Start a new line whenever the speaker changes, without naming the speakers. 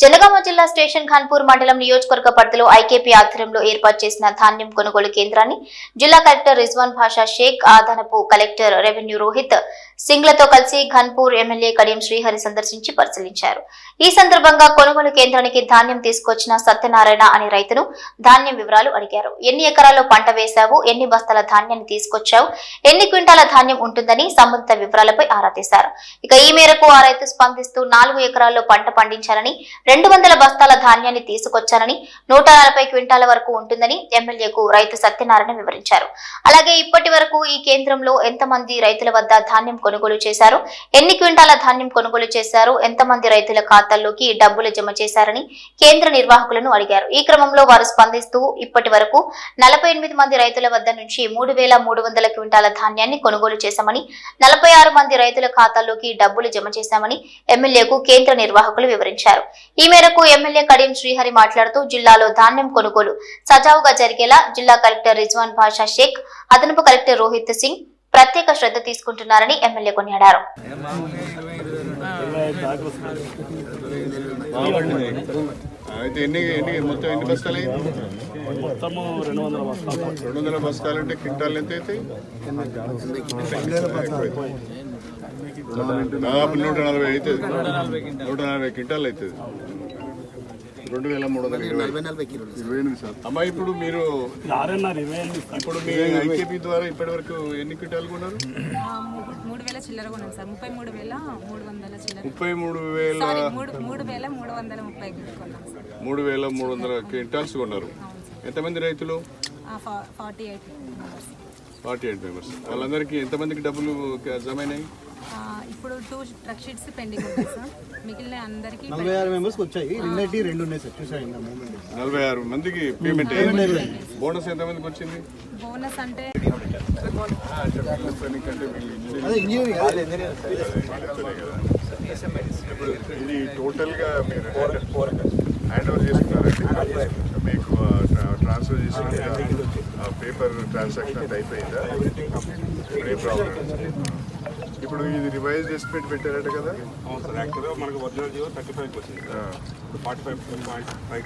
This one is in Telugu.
జనగామ జిల్లా స్టేషన్ ఖాన్పూర్ మండలం నియోజకవర్గ పరిధిలో ఐకేపీ ఆధ్వర్యంలో ఏర్పాటు చేసిన ధాన్యం కొనుగోలు కేంద్రాన్ని జిల్లా కలెక్టర్ రిజ్వాన్ భాషా షేక్ ఆదనపు కలెక్టర్ రెవెన్యూ రోహిత్ సింగ్లతో కలిసి ఘన్పూర్ ఎమ్మెల్యే కడియం శ్రీహరి సందర్శించి పరిశీలించారు. ఈ సందర్భంగా కొనుగోలు కేంద్రానికి ధాన్యం తీసుకొచ్చిన సత్యనారాయణ అనే రైతును ధాన్యం వివరాలు అడిగారు. ఎన్ని ఎకరాల్లో పంట వేశావు? ఎన్ని బస్తాల ధాన్యాన్ని తీసుకొచ్చావు? ఎన్ని క్వింటాల ధాన్యం ఉంటుందని సంబంధిత వివరాలపై ఆరా తీశారు. ఇక ఈ మేరకు ఆ రైతు స్పందిస్తూ నాలుగు ఎకరాల్లో పంట పండించాలని రెండు వందల బస్తాల ధాన్యాన్ని తీసుకొచ్చానని నూట నలభై క్వింటాల వరకు ఉంటుందని ఎమ్మెల్యేకు రైతు సత్యనారాయణ వివరించారు. అలాగే ఇప్పటి వరకు ఈ కేంద్రంలో ఎంతమంది రైతుల వద్ద ధాన్యం కొనుగోలు చేశారు. ఎన్ని క్వింటాల ధాన్యం కొనుగోలు చేశారు? ఎంతమంది రైతుల ఖాతాల్లోకి డబ్బులు జమ చేశారని కేంద్ర నిర్వాహకులను అడిగారు. ఈ క్రమంలో వారు స్పందిస్తూ ఇప్పటి వరకు నలభై ఎనిమిది మంది రైతుల వద్ద నుంచి మూడు వందల క్వింటాల ధాన్యాన్ని కొనుగోలు చేశామని నలభై ఆరు మంది రైతుల ఖాతాల్లోకి డబ్బులు జమ చేశామని ఎమ్మెల్యేకు కేంద్ర నిర్వాహకులు వివరించారు. ఈ మేరకు ఎమ్మెల్యే కడియం శ్రీహరి మాట్లాడుతూ జిల్లాలో ధాన్యం కొనుగోలు సజావుగా జరిగేలా జిల్లా కలెక్టర్ రిజ్వాన్ భాషా షేక్ అదనపు కలెక్టర్ రోహిత్ సింగ్ ప్రత్యేక శ్రద్ధ తీసుకుంటున్నారని ఎమ్మెల్యే కొనియాడారు.
అయితే ఎన్ని ఎన్ని మొత్తం ఎన్ని బస్తాలు
మొత్తము రెండు వందల బస్తాలు.
రెండు వందల బస్తాలు అంటే క్వింటాల్ ఎంత అవుతాయి దాదాపు నూట నలభై అవుతుంది నూట నలభై క్వింటాల్ అవుతుంది రెండు వేల మూడు వందల ఇరవై. ఇరవై ఎనిమిది శాతం అమ్మా ఇప్పుడు మీరు
సార్.
ఇప్పుడు మీ ఐకేపీ ద్వారా ఇప్పటి వరకు ఎన్ని క్వింటాలు కొన్నారు?
మూడు వేల చిల్లర కొన్నాను సార్. ముప్పై మూడు వేల మూడు వందల చిల్లర.
ముప్పై మూడు వేల
సారీ మూడు వేల మూడు వందల ముప్పై సార్.
మూడు వేల మూడు వందల క్వింటాల్స్ కొన్నారు. ఎంతమంది రైతులు?
Forty eight members.
Forty eight members. వాళ్ళందరికీ ఎంతమందికి డబ్బులు జమ అయినాయి
ఇప్పుడు టూ ట్రక్ షీట్స్ పెండింగ్ ఉంది సార్ మిగిలిన అందరికీ
నలభై ఆరు మెంబర్స్కి వచ్చాయి. నిన్నటి రెండు ఉన్నాయి సార్ మూమెంట్
నలభై ఆరు మందికి పేమెంట్ బోనస్ ఎంతమందికి వచ్చింది?
బోనస్ అంటే
ఇది టోటల్గా మీరు హ్యాండ్ ఓవర్ చేసుకున్నారండి. మీకు ట్రాన్స్ఫర్ చేసిన పేపర్ ట్రాన్సాక్షన్ అంతా అయిపోయిందా? ఏ ప్రాబ్లం ఇప్పుడు ఇది రివైజ్ ఎస్టిమేట్ పెట్టారట కదా?
అవును సార్. యాక్చువల్గా మనకు ఒరిజినల్ జీవో థర్టీ ఫైవ్కి వచ్చింది ఫార్టీ ఫైవ్ పాయింట్ ఫైవ్